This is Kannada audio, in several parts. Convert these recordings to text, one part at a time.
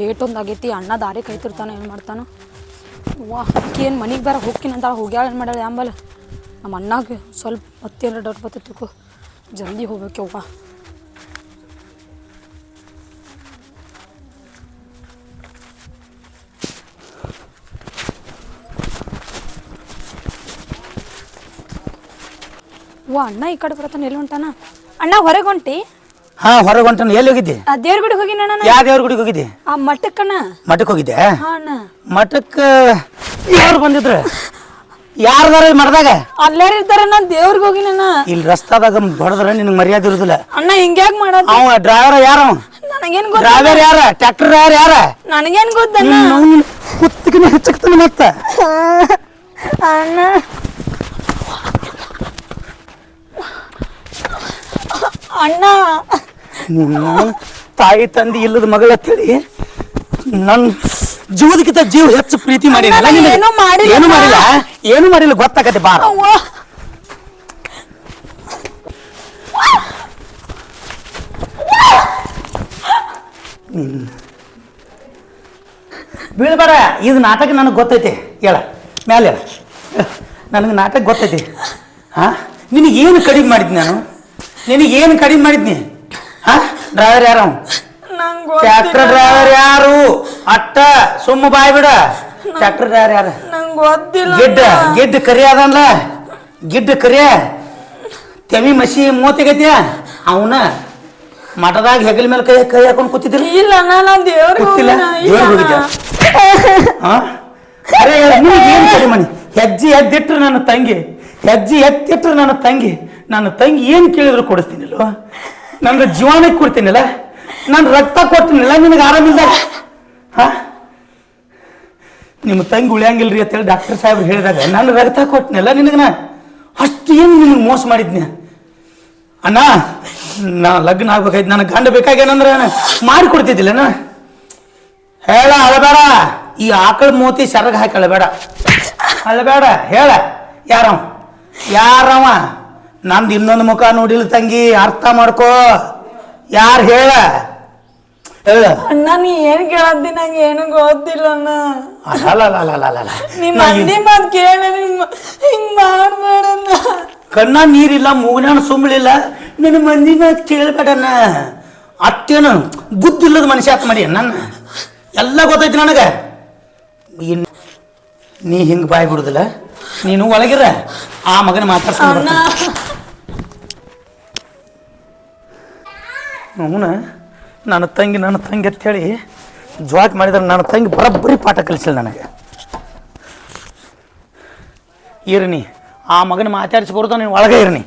ಲೇಟ್ ಒಂದು ಆಗೈತಿ, ಅಣ್ಣ ದಾರಿ ಕೈತಿರ್ತಾನೆ, ಏನು ಮಾಡ್ತಾನ. ವಾ ಏನು ಮನೆಗೆ ಬೇರೆ ಹೋಗ್ತೀನಿ ಅಂತ ಹೋಗ್ಯಾಳ ಏನು ಮಾಡ್ಯಾಳ ಆಮೇಲೆ ನಮ್ಮ ಅಣ್ಣಗೆ ಸ್ವಲ್ಪ ಮತ್ತೇನು ಡೌಟ್ ಬರ್ತೈತಿಕ್ಕು ಜಲ್ದಿ ಹೋಗ್ಬೇಕು ಅವ್ವ, ಅಣ್ಣ ಈ ಕಡೆ ಬರತ್ತಾನೆ, ಎಲ್ಲಿ ಹೊಂಟಾನ? ಅಣ್ಣ ಹೊರಗೆ ಹೊಂಟಿ. ಹಾ ಹೊರಗೆ ಹೊಂಟನ ಎಲ್ಲಿ ಹೋಗಿದ್ದೆ? ಆ ದೇವ್ರ ಗುಡಿಗೆ ಹೋಗಿನ ಅಣ್ಣ ಯಾವ ದೇವ್ರ ಗುಡಿಗೆ ಹೋಗಿದ್ದೆ? ಆ ಮಠಕ್ಕಣ್ಣ. ಮಠಕ್ಕೆ ಹೋಗಿದ್ದೆ? ಹಾ ಅಣ್ಣ. ಮಠಕ್ಕೆ ಯಾರು ಬಂದಿದ್ರು? ಯಾರ್ದಾರ ಮರದಾಗ ಮಠದಾಗ? ಅಲ್ಲಾರ ಇರ್ತಾರ ನಾ ದೇವ್ರಿಗೆ ಹೋಗಿನ ಇಲ್ಲಿ ರಸ್ತಾದಾಗ ಬಡದ್ರ ನಿನಗೆ ಮರ್ಯಾದೆ ಇರುದಿಲ್ಲ. ಅಣ್ಣ ಹಿಂಗ್ಯಾಕ್ ಮಾಡೋದು? ಅವ ಡ್ರೈವರ್ ಯಾರ? ನನಗೇನ್ ಗೊತ್ತ ಡ್ರೈವರ್ ಯಾರ? ಟ್ರ್ಯಾಕ್ಟರ್ ಡ್ರೈವರ್ ಯಾರ? ನನಗೇನ್ ಗೊತ್ತಣ್ಣ? ಕುತ್ತಿಗೆ ಹೆಚ್ಚಕ್ತಾನೆ ಮತ್ತ ಅಣ್ಣ ಅಣ್ಣ ನಿನ್ನ ತಾಯಿ ತಂದೆ ಇಲ್ಲದ ಮಗಳ ಅಂತೇಳಿ ನನ್ ಜೀವದಕ್ಕಿಂತ ಜೀವ ಹೆಚ್ಚು ಪ್ರೀತಿ ಮಾಡಿ ಅಣ್ಣ, ನಾ ಏನೂ ಮಾಡಿಲ್ಲ. ಏನು ಮಾಡಿಲ್ಲ? ಏನು ಮಾಡಿಲ್ಲ ಗೊತ್ತಾಗತ್ತೆ ಬಾ. ಅವ್ವ. ಬೀಳ್ಬಾರ ಇದು ನಾಟಕ ನನಗೆ ಗೊತ್ತೈತಿ. ಹೇಳ ಮೇಲೆ ಹೇಳ. ನನಗೆ ನಾಟಕ ಗೊತ್ತೈತಿ. ಹಾ ನಿನಗೇನು ಕಡಿಮೆ ಮಾಡಿದ್ನಿ ನಾನು? ನಿನಗೇನು ಕಡಿಮೆ ಮಾಡಿದ್ನಿ? ಡ್ರೈವರ್ ಯಾರು? ಟ್ರ್ಯಾಕ್ಟರ್ ಡ್ರೈವರ್ ಯಾರು? ಅಟ್ಟ ಸುಮ್ಮ ಬಾಯ್ ಬಿಡ. ಟ್ರ್ಯಾಕ್ಟರ್ ಡ್ರೈವರ್ ಯಾರು? ನಂಗ್ ಗೊತ್ತಿಲ್ಲ ಗಿಡ್ಡ ಗಿಡ್ಡ ಕರಿ ಅದನ್ಲ. ಗಿಡ್ಡ ಕರಿಯ ತೆಮಿ ಮಸಿ ಮೂತಿಗೈತ್ಯ ಅವನ ಮಠದಾಗ ಹೆಗಲ ಮೇಲೆ ಕೈ ಕೈ ಹಾಕೊಂಡು ಕೂತಿದ್ದಿಲ್ಲ ಇಲ್ಲ ನಾನು ನಾ ದೇವ್ರಿಗೆ ಏನು ಮನಿ ಹೆಜ್ಜೆ ಎದ್ದಿಟ್ರು ನನ್ನ ತಂಗಿ. ಹೆಜ್ಜೆ ಎತ್ತಿಟ್ರು ನನ್ನ ತಂಗಿ. ನನ್ನ ತಂಗಿ ಏನು ಕೇಳಿದ್ರು ಕೊಡಿಸ್ತೀನಿಲ್ವ? ನನ್ನ ಜೀವನಕ್ಕೆ ಕೊಡ್ತೀನಿಲ್ಲ? ನಾನು ರಕ್ತ ಕೊಡ್ತೀನಿಲ್ಲ, ನಿನಗೆ ಆರಾಮಿಲ್ಲ? ಹಾ? ನಿಮ್ಮ ತಂಗಿ ಉಳಿಯಂಗಿಲ್ರಿ ಅಂತೇಳಿ ಡಾಕ್ಟರ್ ಸಾಹೇಬ್ರು ಹೇಳಿದಾಗ, ನಾನು ರಕ್ತ ಕೊಟ್ಟನಲ್ಲ ನಿನಗೆ ನಾ ಅಷ್ಟು ಏನು ನಿನಗೆ ಮೋಸ ಮಾಡಿದ್ನ? ಅಣ್ಣ, ನಾ ಲಗ್ನ ಆಗ್ಬೇಕಾಯ್ತು, ನನಗೆ ಗಂಡ ಬೇಕಾಗೇನಂದ್ರೆ ಮಾಡಿ ಕೊಡ್ತಿದ್ದಿಲ್ಲನ ಹೇಳ, ಅಳಬೇಡ. ಈ ಆಕಳ ಮೂತಿ ಸರಗ ಹಾಕಿ ಅಳಬೇಡ. ಅಳಬೇಡ, ಹೇಳ. ಯಾರವ? ಯಾರವ? ನಂದು ಇನ್ನೊಂದು ಮುಖ ನೋಡಿಲ್ಲ ತಂಗಿ ಅರ್ಥ ಮಾಡ್ಕೋ. ಯಾರು ಹೇಳ? ಹೇಳ. ಅಣ್ಣ ನೀ ಏನ್ ಕೇಳತ್ತಿ? ನಂಗೆ ಏನು ಗೊತ್ತಿಲ್ಲ ಅಣ್ಣ. ಅಲಲಲಲಲಲ. ನಿಮ್ಮ ಮಂದಿ ಮಾತ್ ಕೇಳಿ ಹಿಂಗ್ ಮಾಡ್ಬೇಡಣ್ಣ ಕಣ್ಣ ನೀರಿಲ್ಲ ಮೂಗ್ನಾಣ ಸುಮ್ಲಿಲ್ಲ ನಿನ್ನ ಮಂದಿ ಮಾತು ಕೇಳ್ಬೇಡಣ್ಣ ಅತ್ತೇನು ಬುದ್ಧಿಲ್ಲದ ಮನುಷ್ಯ ಆತ್ ಮಾಡಿ ನನ್ನ ಎಲ್ಲ ಗೊತ್ತೈತಿ ನನಗೆ. ಇನ್ ನೀ ಹಿಂಗೆ ಬಾಯ್ ಬಿಡುದಿಲ್ಲ. ನೀನು ಒಳಗಿರ. ಆ ಮಗನ ಮಾತಾಡ್ಸ್ಕೊಂಡು ಅವನ ನನ್ನ ತಂಗಿ ನನ್ನ ತಂಗಿ ಅಂತೇಳಿ ಜ್ವಾಕ್ ಮಾಡಿದ್ರೆ ನನ್ನ ತಂಗಿ ಬರೋಬ್ಬರಿ ಪಾಠ ಕಲಿಸಿಲ್ಲ ನನಗೆ. ಇರ್ನಿ, ಆ ಮಗನ ಮಾತಾಡಿಸಿ ಬರೋದು ನೀನು ಒಳಗೆ ಇರ್ನಿ.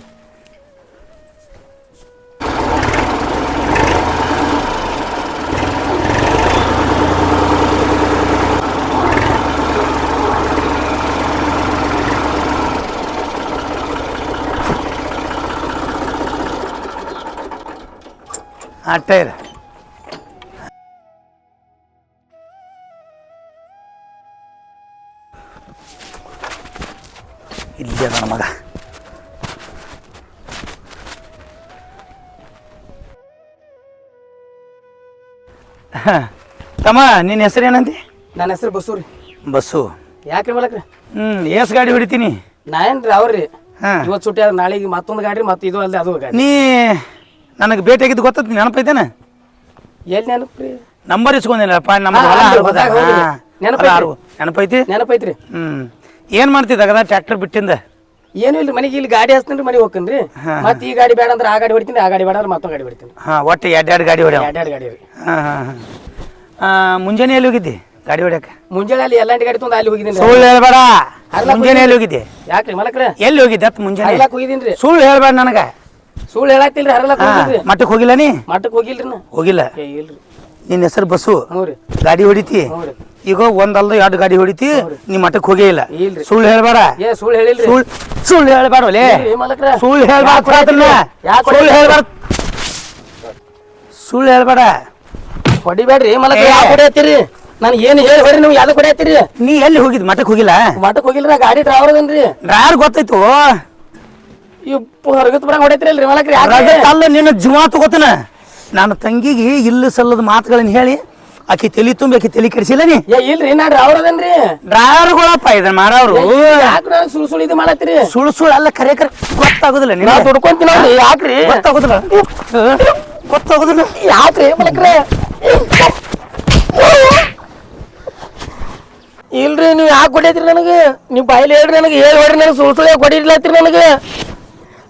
ಅಟ್ಟ ಇಲ್ಲ ಇಲ್ಲೇ ನನ್ನ ಮಗ. ತಮ್ಮ ನಿನ್ನ ಹೆಸರು ಏನಂತಿ ನನ್ನ ಹೆಸರು ಬಸ್ಸು ರೀ. ಬಸ್ಸು ಯಾಕ್ರಿ ಮಲಕ್ರಿ? ಹ್ಮ್ ಎಸ್ ಗಾಡಿ ಹೊಡಿತೀನಿ. ನಾ ಏನ್ರಿ ಅವ್ರಿ? ಹಾಂ. ಇವತ್ತು ಸುಟ್ಟಿ ಆದ್ರೆ ನಾಳೆಗೆ ಮತ್ತೊಂದು ಗಾಡಿ ಮತ್ತೆ ಇದು ಅಲ್ಲದೆ ಅದು ಗಾಡಿ. ನೀ ನನಗೆ ಭೇಟಿಯಾಗಿದ್ದು ಗೊತ್ತೈತಿ ನೆನಪೈತೇನೆ? ಎಲ್ಲಿ ನೆನಪ್ರಿ ನಂಬರ್ ಇಸ್ಕೊಂಡಿಲ್ಲಪ್ಪ ನಮ್ಮ ಹೊಲ ಹಾ, ನೆನಪೈತಿ. ಹೊಲ ನೆನಪೈತಿ? ನೆನಪೈತ್ರಿ. ಹ್ಮ್. ಏನ್ ಮಾಡ್ತಿದ್ದಾಗ ಟ್ರ್ಯಾಕ್ಟರ್ ಬಿಟ್ಟಿಂದ? ಏನು ಇಲ್ಲ ಮನೆಗೆ ಇಲ್ಲಿ ಗಾಡಿ ಹಚ್ತೀನಿ ಮನೆಗೆ ಹೋಗ್ತೀನಿ. ಮತ್ತೆ ಈ ಗಾಡಿ ಬೇಡ ಅಂದ್ರೆ ಆ ಗಾಡಿ ಹೊಡಿತೀನಿ ಆ ಗಾಡಿ ಬೇಡ ಅಂದ್ರೆ ಮತ್ತೊಂದು ಗಾಡಿ ಹೊಡಿತೀನಿ. ಹಾ ಒಟ್ಟು ಎರಡೆರಡು ಗಾಡಿ ಹೊಡ್ಯಾವ? ಎರಡು ಗಾಡಿ ರೀ ಹಾ ಹಾ ಹಾ. ಮುಂಜಾನೆ ಎಲ್ಲಿ ಹೋಗಿದ್ದೆ ಗಾಡಿ ಹೊಡ್ಯಾಕ? ಮುಂಜಾನೆ ಅಲ್ಲಿ ಎಲ್ಲಂಟಿ ಗಾಡಿ ತೊಂದು ಅಲ್ಲಿ ಹೋಗಿದ್ದೀನಿ ಸುಳ್ಳು ಹೇಳ್ಬೇಡ. ಮುಂಜಾನೆ ಎಲ್ಲಿ ಹೋಗಿದ್ದೆ? ಯಾಕ್ರಿ ಮಲಕ್ರೆ? ಎಲ್ಲಿ ಹೋಗಿದ್ದೆ ಅತ್ ಮುಂಜಾನೆ? ಹೋಗಿದ್ದೀನಿ ರೀ. ಸುಳ್ಳು ಹೇಳ್ಬೇಡ ನನಗ. ಸುಳ್ಳು ಹೇಳತ್ತಿಲ್ರಿ ಹರ್ಲಾಕ್ ಹಾ ಹೋಗಿದ್ರಿ ಮಟ್ಟಕ್ಕೆ ಹೋಗಿಲ್ಲ ನೀ? ಮಠಕ್ಕೆ ಹೋಗಿಲ್ರಿ ನಾ ಹೋಗಿಲ್ಲ? ಏ ಇಲ್ರಿ. ನಿನ್ನ ಹೆಸರು ಬಸ್ಸು ಹ್ಞೂ ರೀ. ಗಾಡಿ ಹೊಡಿತಿ? ಈಗ ಒಂದಲ್ದ ಎರಡು ಗಾಡಿ ಹೊಡಿತಿ ನೀ ಮಠಕ್ಕೆ ಹೋಗೇ ಇಲ್ಲ. ಇಲ್ರಿ. ಸುಳ್ಳು ಹೇಳ್ಬೇಡ. ಏ ಸುಳ್ಳು ಹೇಳಿಲ್ರಿ. ಸುಳ್ಳು ಸುಳ್ಳು ಹೇಳ್ಬೇಡ ಒಲೆ ಏ ಮಲಕ್ರ. ಸುಳ್ಳು ಹೇಳ್ಬಾರ ಸುಳ್ಳು ಹೇಳ್ಬೇಡ. ಸುಳ್ಳು ಹೇಳ್ಬೇಡ. ಹೊಡಿಬೇಡ್ರಿ ಮಲಕ ಏ. ಯಾಕೆ ಹೊಡಿಯತ್ತೀರಿ? ನಾನು ಏನು ಹೇಳಿ ಹೊಡಿ ನೀವು ಯಾವ್ದು ಹೊಡಿಯತ್ತೀರಿ ನೀ ಎಲ್ಲಿ ಹೋಗಿದ್ ಮಠಕ್ಕೆ ಹೋಗಿಲ್ಲ? ಮಠಕ್ಕೆ ಹೋಗಿಲ್ರಿ ಗಾಡಿ ಡ್ರೈವರ್ ಅದನ್ರಿ. ಡ್ರೈವರ್ ಗೊತ್ತಾಯ್ತು ಇಪ್ಪ ಹೊರಗತ್ ಬರಂಗ್ ಮಲಕ್ರಿ ಅಲ್ಲ ನಿನ್ನ ಜೀವ ತಗೋತನ. ನನ್ನ ತಂಗಿಗೆ ಇಲ್ಲ ಸಲ್ಲದ ಮಾತುಗಳನ್ನ ಹೇಳಿ ಆಕಿ ತಲಿ ತುಂಬಿ ಆಕಿ ತಲಿ ಕೆಡಿಸಿಲ್ಲ ನೀ? ಇಲ್ರಿ ನಾಡ್ರಿ ಅವ್ರದನ್ರಿ ಡ್ರೈವರ್ಗಳಪ್ಪ ಇದನ್ನ ಮಾಡವ್ರು ಸುಳ್ ಸುಳ್ ಇದು ಮಾಡತ್ರಿ ಸುಳ್ ಸುಳ್ ಅಲ್ಲ ಕರೆ ಕರೆ ಗೊತ್ತಾಗುದಿಲ್ಲ ನೀನು ದುಡ್ಕೊಂತೀನಿ ಯಾಕ್ರಿ? ಗೊತ್ತಾಗುದಿಲ್ಲ. ಗೊತ್ತಾಗುದಿಲ್ಲ. ಯಾಕ್ರಿ ಮಲಕ್ರೆ? ಇಲ್ರಿ ನೀವು ಯಾಕೆ ಹೊಡಿಯತ್ರಿ ನನಗೆ? ನೀವು ಬಾಯಿಲಿ ಹೇಳ್ರಿ ನನಗೆ ಹೇಳಿ ಹೊಡ್ರಿ ನನಗೆ ಸುಳ್ ಸುಳ್ಳು ಕೊಡಿರ್ಲತ್ರಿ ನನಗೆ.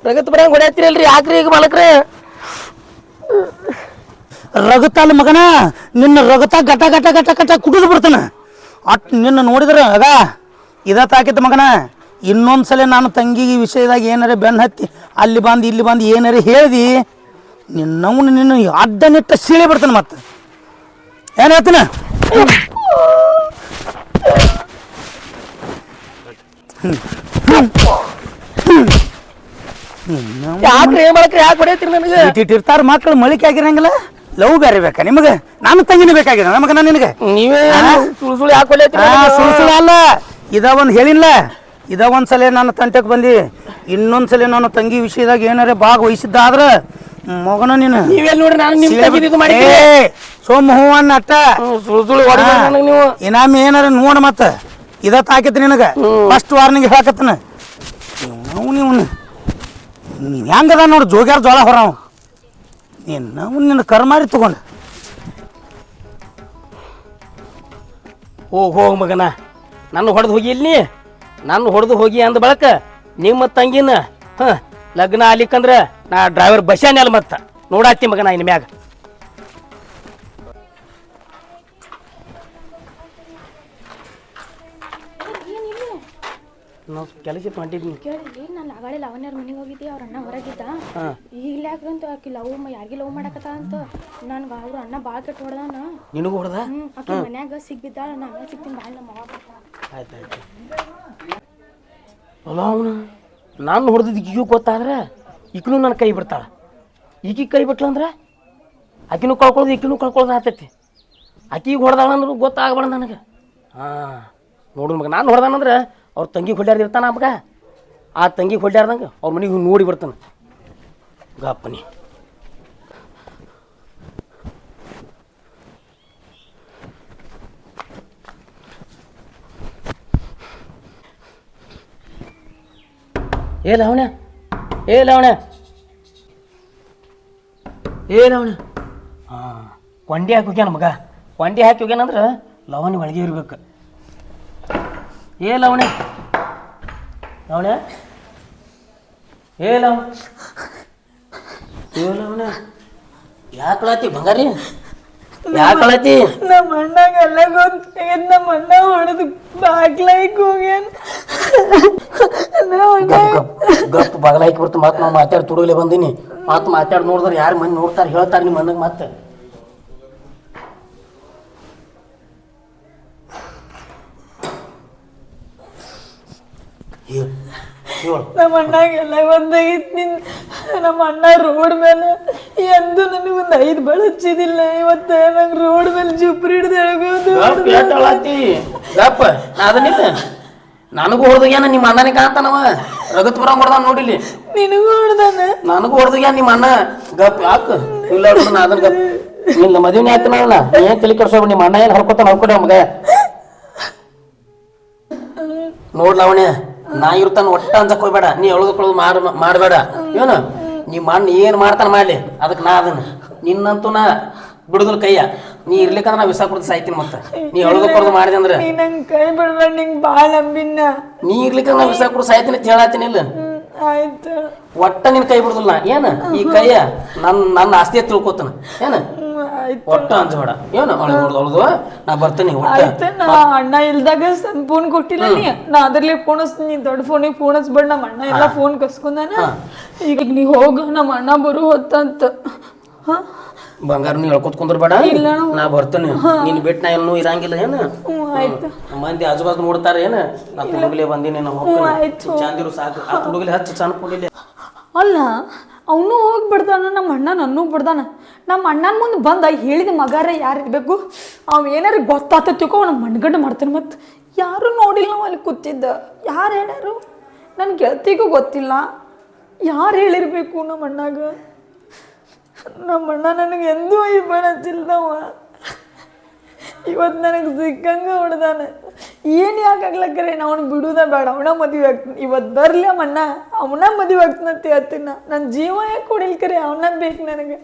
ರಗತ್ ಬರಂಗ್ ಹೊಡ್ಯಾತಿರಲ್ರಿ? ಯಾಕ್ರಿ ಈಗ ಮಲಕ್ರೆ? ರಗತಲ್ಲ ಮಗನ, ನಿನ್ನ ರಗತ ಗಟ ಗಟ ಗಟ ಗಟ ಕುಡಿದು ಬಿಡ್ತಾನ. ಅಟ್ ನಿನ್ನ ನೋಡಿದ್ರ, ಅದ? ಇದ ತಾಕಿತ್ತು ಮಗನ. ಇನ್ನೊಂದ್ಸಲ ನಾನು ತಂಗಿಗೆ ವಿಷಯದಾಗ ಏನಾರ ಬೆನ್ನ ಹತ್ತಿ, ಅಲ್ಲಿ ಬಂದು ಇಲ್ಲಿ ಬಂದು ಏನಾರ ಹೇಳಿದಿ, ನಿನ್ನವನು ನಿನ್ನ ಅಡ್ಡ ನೆಟ್ಟ ಸೀಳೆ ಬಿಡ್ತಾನೆ ಮತ್ತೆ. ಏನ್ ಹೇಳ್ತಾನ? ಯಾಕ್ರಿ ಮಲಕ್ರೆ ಯಾಕೆ ಹೊಡಿಯತ್ರಿ ನನಗೆ ಇಟ್ಟಿಟ್ಟು ಇರ್ತಾರ ಮಕ್ಕಳು ಮಳಿಕೆ ಆಗಿರಂಗಿಲ್ಲ. ಲವ್ ಬೇರೆ ಬೇಕಾ? ನಿಮಗೆ? ನಾನು ತಂಗಿನ ಬೇಕಾಗಿದೆ ನಮಗನ ನಿನಗೆ. ನೀವೇ ಸುಳ್ ಸುಳ್ಳು ಯಾಕೆ ಹೊಡಿಯತ್ರಿ ಸುಳ್ಳು ಸುಳ್ಳು ಅಲ್ಲ. ಇದ ಒಂದು ಹೇಳಿಲ್ಲ. ಇದ ಒಂದ್ಸಲ ನನ್ನ ತಂಟೆಗೆ ಬಂದಿ. ಇನ್ನೊಂದ್ಸಲ ನನ್ನ ತಂಗಿ ವಿಷಯದಾಗ ಏನಾರ ಭಾಗವಹಿಸಿದ್ದಾದ್ರ ಮಗನ ನೀನು. ನೀವೆಲ್ಲ ನೋಡ್ರಿ ನಾನು ನಿಮ್ ತೆಗಿದು ಇದು ಮಾಡಿ ಸೋಮ ಹೂ ಅನ್ನ ಅಟ್ಟ. ಸುಳ್ ಸುಳ್ಳು ನನಗೆ ನೀವು. ಇನಾಮಿ ಏನಾರ ನೋಡ ಮತ್ತ. ಇದ ತಾಕಿತ್ತು ನಿನಗ. ಫಸ್ಟ್ ವಾರ್ನಿಂಗ್ ಹೇಳಕತ್ತನ. ನಾವು ನೀವು ನೀನು ಹೆಂಗದ ನೋಡು, ಜೋಗ್ಯಾರ ಜೋಳ ಹೊರ ನೀನು ನಿನ್ನ ನಿನ್ನ ಕರ್ಮಾರಿ ತಗೊಂಡು. ಹೋಗಿ ಹೋಗಿ ಮಗನ. ನನ್ನ ಹೊಡೆದು ಹೋಗಿ ಇಲ್ಲಿ ನನ್ನ ಹೊಡೆದು ಹೋಗಿ ಅಂದ ಬಳಕ ನಿಮ್ಮ ತಂಗಿನ, ಹ, ಲಗ್ನ ಆಲಿಕಂದ್ರೆ ನಾ ಡ್ರೈವರ್ ಬಸ್ಯಾನೆ ಮತ್ತೆ ಮತ್ತ. ನೋಡಾತಿ ಮಗನ ಇನ್ ಮ್ಯಾಗ. ನಾವು ಕೆಲಸ ಮಾಡಿದ್ನಿ ಕೇಳಿ ನಾನು ಆಗಳೇ ಲವಣ್ಯರ ಮನೆಗೆ ಹೋಗಿದ್ದೆ ಅವ್ರ ಅಣ್ಣ ಹೊರಗಿದ್ದ. ಈಗಲೇ ಈಗ ಯಾಕಂತ ಆಕಿ ಲವ್ ಯಾರಿಗೆ ಲವ್ ಮಾಡಕತ್ತ ಅಂತ. ನನ್ಗೆ ಅವ್ರ ಅಣ್ಣ ಭಾಳ ಕೆಟ್ಟ ಹೊಡೆದಾನ. ನಿನಗೂ ಹೊಡೆದ? ಹ್ಞೂ ಆಕಿ ಮನ್ಯಾಗ ಸಿಗ್ಬಿದ್ದಾಳ ನಾನು ಸಿಗ್ತೀನಿ ಭಾಳ ನಮ್ಮ ಆಯ್ತು ಆಯ್ತು ಅಲ್ಲ ಅವನು ನಾನು ಹೊಡೆದಿದ್ದು ಈಗೂ ಗೊತ್ತಾದ್ರೆ ಈಗಿನೂ ನನ್ನ ಕೈ ಬಿಡ್ತಾಳ. ಈಗಿಗೆ ಕೈ ಬಿಟ್ಲ ಅಂದ್ರೆ ಆಕಿನೂ ಕಳ್ಕೊಳ್ಳೋದು ಈಕಿನೂ ಕಳ್ಕೊಳ್ಳೋದು ಆಗ್ತೈತಿ ಆಕಿಗೆ ಹೊಡೆದಾಳ ಗೊತ್ತಾಗಬಾರ್ದು ಗೊತ್ತಾಗಬೇಡ ನನಗೆ. ಹಾಂ ನೋಡು ಮಗ ನಾನು ಹೊಡೆದಾನಂದ್ರೆ ಅವ್ರ ತಂಗಿ ಹೊಡ್ಯಾರ್ದು ಇರ್ತಾನ ಮಗ? ಆ ತಂಗಿ ಹೊಡ್ಯಾರ್ದಂಗೆ ಅವ್ರ ಮನೆಗೆ ನೋಡಿ ಬರ್ತಾನೆ. ಗಪ್ಪನಿ ಏ ಲವಣ ಏ ಲವಣ ಏ ಲವಣ ಹಾಂ ಕೊಂಡಿ ಹಾಕಿ ಹೋಗ್ಯಾನ ಮಗ. ಕೊಂಡಿ ಹಾಕಿ ಹೋಗ್ಯಾನಂದ್ರೆ ಲವಣ ಒಳಗೆ ಇರ್ಬೇಕು. ಏ ಲವಣ್ಯ. ಲವಣ್ಯ ಏ ಲವ ಲವಣ್ಯ ಯಾಕಳತಿ ಬಂಗಾರಿ? ಯಾಕಳತಿ ನಮ್ಮ ಅಣ್ಣಗ ಎಲ್ಲ ಗೊತ್ತಾಗ್ಯದ ನಮ್ಮ ಅಣ್ಣ ಹೊಡೆದು ಬಾಗ್ಲಾಯ್ಕ್ ಹೋಗ್ಯಾನ. ಗಪ್ ಗಪ್ ಗಪ್ ಬಗಲ ಹಾಕಿ ಬರ್ತು ಮತ್ತೆ ನಾವು ಮಾತಾಡಿ ತುಡುಗಲೆ ಬಂದೀನಿ. ಮತ್ತೆ ಮಾತಾಡಿ ನೋಡಿದ್ರೆ ಯಾರು ಮಂದಿ ನೋಡ್ತಾರೆ ಹೇಳ್ತಾರೆ ನಿಮ್ಮ ಮನೆಗೆ ಮತ್ತೆ ನಮ್ಮ ಅಣ್ಣಗೆಲ್ಲ ಒಂದಾಗಿತ್ತು ನಿನ್ ನಮ್ಮ ಅಣ್ಣ ರೋಡ್ ಮೇಲೆ ಎಂದು ನನಗೊಂದು ಐದು ಬಳ ಹಚ್ಚಿದಿಲ್ಲ. ಇವತ್ತು ನಂಗೆ ರೋಡ್ ಮೇಲೆ ಜುಬ್ರಿ ಹಿಡ್ದು ಎಳ್ಬೋದು ಏಟಳತಿ ಗಪ್ ಅದನ್ನಿಲ್ಲ ನನಗೂ ಹೊಡೆದೋಗ್ಯಾನ ನಿಮ್ಮ ಅಣ್ಣನೇ ಕಾಣ್ತಾನವ ರಗತ್ ಬರ ಹೊಡೆದಾನ ನೋಡಿಲಿ ನಿನಗೂ ಹೊಡೆದಾನ? ನನಗೂ ಹೊಡೆದೋಗ್ಯಾನ ನಿಮ್ಮ ಅಣ್ಣ? ಗಪ್ ಯಾಕ? ಇಲ್ಲ ನೋಡು ನಾ ಅದನ್ನ ಗಪ್ ಇಲ್ಲ ಮದುವೆ ಆಯ್ತು ನಾನು ಏನ್ ತಲೆ ಕೆಡ್ಸೋಬ ನಿಮ್ಮ ಅಣ್ಣ ಏನು ಹರ್ಕೊತಾನ? ಹರ್ಕೊಡ ಮಗ. ನೋಡ್ ಲಾವಣ್ಯ ನಾ ಇರ್ತಾನ ಒಟ್ಟ ಅಂಜಕ್ ಹೋಗ್ಬೇಡ. ನೀ ಎಳ್ದುಕೊಳ್ಳೋದು ಮಾಡ ಮಾಡಬೇಡ. ಏನು ನಿಮ್ಮ ಮಣ್ಣ ಏನ್ ಮಾಡ್ತಾನ ಮಾಡ್ಲಿ. ಅದಕ್ಕೆ ನಾ ಅದನ್ನ. ನಿನ್ನಂತೂ ನಾ ಬಿಡುದಿಲ್ಲ ಕೈಯ. ನೀ ಇರ್ಲಿಕ್ಕಂದ್ರೆ ನಾ ವಿಷ ಕೊಡ್ದು ಸಾಯ್ತೀನಿ ಮತ್ತೆ. ನೀ ಕೊಡ್ದು ಮಾಡಿದೆ ಅಂದ್ರೆ. ನೀ ನಂಗೆ ಕೈ ಬಿಡ್ಬೇಡ ನಿಂಗೆ ಭಾಳ ನೀ ಇರ್ಲಿಕ್ಕ ನಾ ವಿಷ ಕೊಡ್ದು ಸಾಯ್ತೀನಿ ಅಂತ ಹೇಳತ್ತೀನಿ ಇಲ್ಲ. ಆಯ್ತು. ಒಟ್ಟ ನಿನ್ ಕೈ ಬಿಡುದಿಲ್ಲ ಏನ? ಈ ಕೈಯ ನನ್ನ ನನ್ನ ಆಸ್ತಿ ತಿಳ್ಕೊತಾನ. ಏನ? ಒಟ್ಟ ಏನು? ಅವಳದು ನಾ ಬರ್ತೀನಿ ಒಟ್ಟ. ಆಯ್ತು ನಾ ಅಣ್ಣ ಇಲ್ದಾಗ ಫೋನ್ ಕೊಟ್ಟಿಲ್ಲ ನೀ. ನಾ ಅದ್ರಲ್ಲೇ ಫೋನ್ ಹಚ್ತೀನಿ ದೊಡ್ಡ ಫೋನಿಗೆ ಫೋನ್ ಹಚ್ಬೇಡ ನಮ್ಮ ಅಣ್ಣ ಎಲ್ಲ ಫೋನ್ ಕಸ್ಕೊಂಡಾನ ಈಗ ನೀ ಹೋಗ ನಮ್ಮ ಅಣ್ಣ ಬರು ಹೊತ್ತಂತ. ಹಾ? ಬಂಗಾರ ನೀ ಹೇಳ್ಕೊತ ಕುಂದ್ರಬೇಡ ಇಲ್ಲ. ನಾ ಬರ್ತೇನೆ. ನಿನ್ ಬಿಟ್ಟು ನಾ ಎಲ್ಲೂ ಇರಂಗಿಲ್ಲ ಏನ? ಹ್ಞೂ ಆಯ್ತು. ಮಂದಿ ಆಜು ಬಾಜು ನೋಡ್ತಾರ ಏನ? ನಾ ತುಡುಗಲೆ ಬಂದೀನಿ ನಾ ಆಯ್ತು. ಚಂದಿರು ಸಾಕು. ಆ ತುಡುಗಲೆ ಹಚ್ಚ ಸಣ್ಣ ಅಲ್ಲ ಅವನು ಹೋಗಿ ಬಿಡ್ತಾನ ನಮ್ಮ ಅಣ್ಣ ನನ್ನೂ ಬಿಡ್ದಾನ. ನಮ್ಮ ಅಣ್ಣನ ಮುಂದೆ ಬಂದ, ಹೇಳಿದ ಮಗಾರ ಯಾರು ಇರಬೇಕು? ಅವ ಏನಾರು ಗೊತ್ತಾತತಿಕೋ ಅವ್ನ ಮಣ್ಗಡ್ಡು ಮಾಡ್ತಾನೆ ಮತ್ತು ಯಾರೂ ನೋಡಿಲ್ಲ ಅಲ್ಲಿ ಕೂತಿದ್ದ. ಯಾರು ಹೇಳ್ಯಾರು? ನನ್ನ ಗೆಳತಿಗೂ ಗೊತ್ತಿಲ್ಲ. ಯಾರು ಹೇಳಿರ್ಬೇಕು ನಮ್ಮ ಅಣ್ಣಾಗ? ನಮ್ಮ ಅಣ್ಣ ನನಗೆ ಎಂದೂ ಈ ಹಚ್ಚಿಲ್ಲವ ಇವತ್ತು ನನಗೆ ಸಿಕ್ಕಂಗೆ ಹೊಡೆದಾನೆ. ಏನು ಯಾಕೆ ಆಗ್ಲಕ್ಕರೆ ನಾ ಅವ್ನು ಬಿಡುದ ಬೇಡ. ಅವನ ಮದುವೆ ಆಗ್ತೀನಿ. ಇವತ್ತು ಬರಲಿ ಅಮ್ಮಣ್ಣ ಅವನ ಮದುವೆ ಆಗ್ತಾನಂತ ಹೇಳ್ತೀನಿ ನಾ ನನ್ನ ಜೀವ ಯಾಕೆ ಕೊಡಿಲ್ಕರೆ ಅವನ ಬೇಕು ನನಗೆ.